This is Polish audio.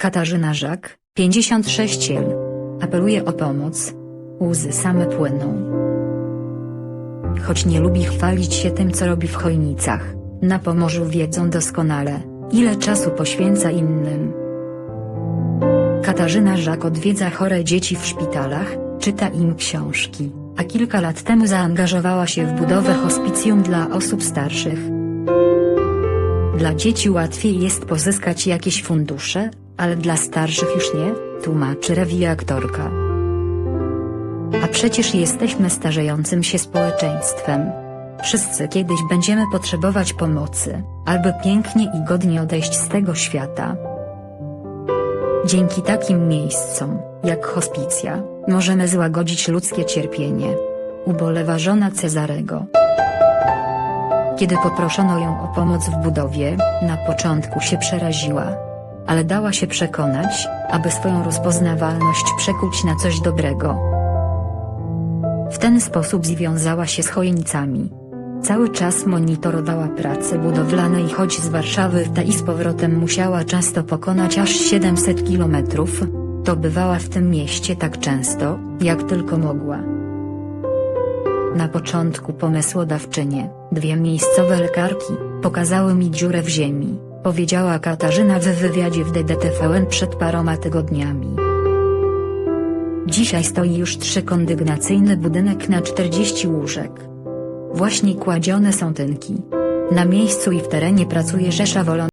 Katarzyna Żak, 56 l. Apeluje o pomoc. Łzy same płyną. Choć nie lubi chwalić się tym co robi w Chojnicach, na Pomorzu wiedzą doskonale, ile czasu poświęca innym. Katarzyna Żak odwiedza chore dzieci w szpitalach, czyta im książki, a kilka lat temu zaangażowała się w budowę hospicjum dla osób starszych. Dla dzieci łatwiej jest pozyskać jakieś fundusze, ale dla starszych już nie, tłumaczy rewi aktorka. A przecież jesteśmy starzejącym się społeczeństwem. Wszyscy kiedyś będziemy potrzebować pomocy, aby pięknie i godnie odejść z tego świata. Dzięki takim miejscom, jak hospicja, możemy złagodzić ludzkie cierpienie. Ubolewa żona Cezarego. Kiedy poproszono ją o pomoc w budowie, na początku się przeraziła. Ale dała się przekonać, aby swoją rozpoznawalność przekuć na coś dobrego. W ten sposób związała się z Chojnicami. Cały czas monitorowała prace budowlane i choć z Warszawy ta i z powrotem musiała często pokonać aż 700 kilometrów, to bywała w tym mieście tak często, jak tylko mogła. Na początku pomysłodawczynie, dwie miejscowe lekarki, pokazały mi dziurę w ziemi, powiedziała Katarzyna w wywiadzie w DDTVN przed paroma tygodniami. Dzisiaj stoi już trzykondygnacyjny budynek na 40 łóżek. Właśnie kładzione są tynki. Na miejscu i w terenie pracuje rzesza wolontaryów.